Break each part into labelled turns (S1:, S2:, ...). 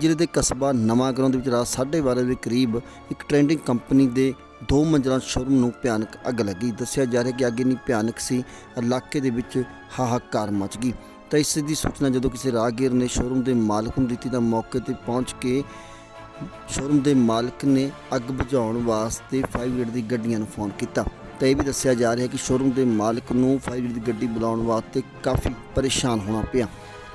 S1: ਜ਼ਿਲ੍ਹੇ ਦੇ ਕਸਬਾ ਨਵਾਂ ਗਰਾਉਂ ਦੇ ਵਿੱਚ ਰਾਤ 12:30 ਦੇ ਕਰੀਬ ਇੱਕ ਟ੍ਰੈਂਡਿੰਗ ਕੰਪਨੀ ਦੇ ਦੋ ਮੰਜ਼ਲਾਂ ਸ਼ੋਰੂਮ ਨੂੰ ਭਿਆਨਕ ਅੱਗ ਲੱਗੀ। ਦੱਸਿਆ ਜਾ ਰਿਹਾ ਕਿ ਅੱਗ ਇੰਨੀ ਭਿਆਨਕ ਸੀ, ਇਲਾਕੇ ਦੇ ਵਿੱਚ ਹਾਹਾਕਾਰ ਮਚ ਗਈ। ਤਾਂ ਇਸ ਦੀ ਸੂਚਨਾ ਜਦੋਂ ਕਿਸੇ ਰਾਹਗੀਰ ਨੇ ਸ਼ੋਰੂਮ ਦੇ ਮਾਲਕ ਨੂੰ ਦਿੱਤੀ ਤਾਂ ਮੌਕੇ ਤੇ ਪਹੁੰਚ ਕੇ ਸ਼ੋਰੂਮ ਦੇ ਮਾਲਕ ਨੇ ਅੱਗ ਬੁਝਾਉਣ ਵਾਸਤੇ 5 ਦੀ ਗੱਡੀਆਂ ਨੂੰ ਫੋਨ ਕੀਤਾ। ਤਾਂ ਇਹ ਵੀ ਦੱਸਿਆ ਜਾ ਰਿਹਾ ਕਿ ਸ਼ੋਰੂਮ ਦੇ ਮਾਲਕ ਨੂੰ 5 ਦੀ ਗੱਡੀ ਬੁਲਾਉਣ ਵਾਸਤੇ ਕਾਫੀ ਪਰੇਸ਼ਾਨ ਹੋਣਾ ਪਿਆ।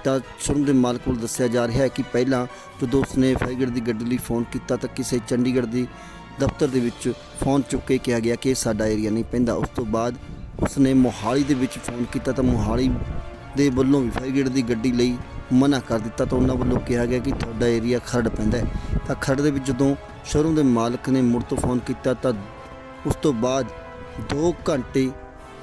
S1: ਤਾਂ ਸ਼ੋਰੂਮ ਦੇ ਮਾਲਕ ਕੋਲ ਦੱਸਿਆ ਜਾ ਰਿਹਾ ਹੈ ਕਿ ਪਹਿਲਾਂ ਜਦੋਂ ਉਸਨੇ 5 ਦੀ ਗੱਡੀ ਲਈ ਫੋਨ ਕੀਤਾ ਤਾਂ ਕਿਸੇ ਚੰਡੀਗੜ੍ਹ ਦੀ ਦਫ਼ਤਰ ਦੇ ਵਿੱਚ ਫੋਨ ਚੁੱਕ ਕੇ ਕਿਹਾ ਗਿਆ ਕਿ ਇਹ ਸਾਡਾ ਏਰੀਆ ਨਹੀਂ ਪੈਂਦਾ। ਉਸ ਤੋਂ ਬਾਅਦ ਉਸਨੇ ਮੋਹਾਲੀ ਦੇ ਵਿੱਚ ਫੋਨ ਕੀਤਾ ਤਾਂ ਮੋਹਾਲੀ ਦੇ ਵੱਲੋਂ ਵੀ ਫਾਇਰਗੇਟ ਦੀ ਗੱਡੀ ਲਈ ਮਨਾ ਕਰ ਦਿੱਤਾ ਤਾਂ ਉਹਨਾਂ ਵੱਲੋਂ ਕਿਹਾ ਗਿਆ ਕਿ ਤੁਹਾਡਾ ਏਰੀਆ ਖਰੜ ਪੈਂਦਾ ਹੈ। ਤਾਂ ਖਰੜ ਦੇ ਵਿੱਚ ਜਦੋਂ ਸ਼ੋਰੂਮ ਦੇ ਮਾਲਕ ਨੇ ਮੁੜ ਤੋਂ ਫੋਨ ਕੀਤਾ ਤਾਂ ਉਸ ਤੋਂ ਬਾਅਦ 2 ਘੰਟੇ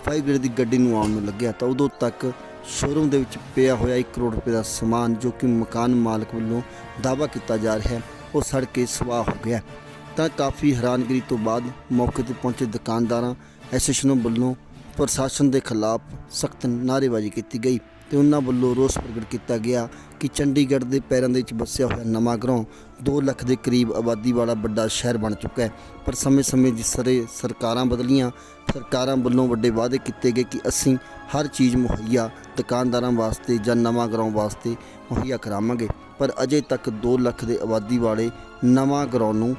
S1: ਫਾਇਰਗੇਟ ਦੀ ਗੱਡੀ ਨੂੰ ਆਉਣ ਨੂੰ ਲੱਗਿਆ ਤਾਂ ਉਦੋਂ ਤੱਕ ਸ਼ੋਰੂਮ ਦੇ ਵਿੱਚ ਪਿਆ ਹੋਇਆ 1 ਕਰੋੜ ਰੁਪਏ ਦਾ ਸਮਾਨ ਜੋ ਕਿ ਮਕਾਨ ਮਾਲਕ ਵੱਲੋਂ ਦਾਅਵਾ ਕੀਤਾ ਜਾ ਰਿਹਾ ਹੈ, ਉਹ ਸੜ ਕੇ ਸਵਾਹ ਹੋ ਗਿਆ ਤਾਂ ਕਾਫੀ ਹੈਰਾਨਗਰੀ ਤੋਂ ਬਾਅਦ ਮੌਕੇ ਤੇ ਪਹੁੰਚੇ ਦੁਕਾਨਦਾਰਾਂ, ਐਸੋਸੀਏਸ਼ਨ ਵੱਲੋਂ ਪ੍ਰਸ਼ਾਸਨ ਦੇ ਖਿਲਾਫ ਸਖਤ ਨਾਅਰੇਬਾਜ਼ੀ ਕੀਤੀ ਗਈ। ਤੇ ਉਹਨਾਂ ਵੱਲੋਂ ਰੋਸ ਪ੍ਰਗਟ ਕੀਤਾ ਗਿਆ ਕਿ ਚੰਡੀਗੜ੍ਹ ਦੇ ਪੈਰਾਂ ਦੇ ਵਿੱਚ ਵਸਿਆ ਹੋਇਆ ਨਵਾਂ ਗਰਾਉਂ 2 ਲੱਖ ਦੇ ਕਰੀਬ ਆਬਾਦੀ ਵਾਲਾ ਵੱਡਾ ਸ਼ਹਿਰ ਬਣ ਚੁੱਕਾ ਹੈ। ਪਰ ਸਮੇਂ-ਸਮੇਂ ਦੀ ਸਰੇ ਸਰਕਾਰਾਂ ਬਦਲੀਆਂ। ਸਰਕਾਰਾਂ ਵੱਲੋਂ ਵੱਡੇ ਵਾਅਦੇ ਕੀਤੇ ਗਏ ਕਿ ਅਸੀਂ ਹਰ ਚੀਜ਼ ਮੁਹੱਈਆ ਦੁਕਾਨਦਾਰਾਂ ਵਾਸਤੇ ਜਾਂ ਨਵਾਂ ਗਰਾਉਂ ਵਾਸਤੇ ਮੁਹੱਈਆ ਕਰਾਵਾਂਗੇ। ਪਰ ਅਜੇ ਤੱਕ 2 ਲੱਖ ਦੇ ਆਬਾਦੀ ਵਾਲੇ ਨਵਾਂ ਗਰਾਉਂ ਨੂੰ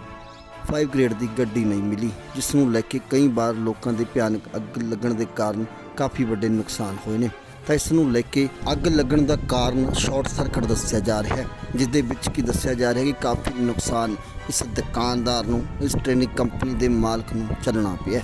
S1: 5 ਗ੍ਰੇਡ ਦੀ ਗੱਡੀ ਨਹੀਂ ਮਿਲੀ, ਜਿਸ ਨੂੰ ਲੈ ਕੇ ਕਈ ਵਾਰ ਲੋਕਾਂ ਦੇ ਭਿਆਨਕ ਅੱਗ ਲੱਗਣ ਦੇ ਕਾਰਨ ਕਾਫੀ ਵੱਡੇ ਨੁਕਸਾਨ ਹੋਏ ਨੇ। ਤਾਂ ਇਸ ਨੂੰ ਲੈ ਕੇ ਅੱਗ ਲੱਗਣ ਦਾ ਕਾਰਨ ਸ਼ਾਰਟ ਸਰਕਟ ਦੱਸਿਆ ਜਾ ਰਿਹਾ ਹੈ ਜਿਸ ਦੇ ਵਿੱਚ ਕੀ ਦੱਸਿਆ ਜਾ ਰਿਹਾ ਹੈ ਕਿ ਕਾਫੀ ਨੁਕਸਾਨ ਇਸ ਦੁਕਾਨਦਾਰ ਨੂੰ, ਇਸ ਟ੍ਰੇਨਿੰਗ ਕੰਪਨੀ ਦੇ ਮਾਲਕ ਨੂੰ ਚੱਲਣਾ ਪਿਆ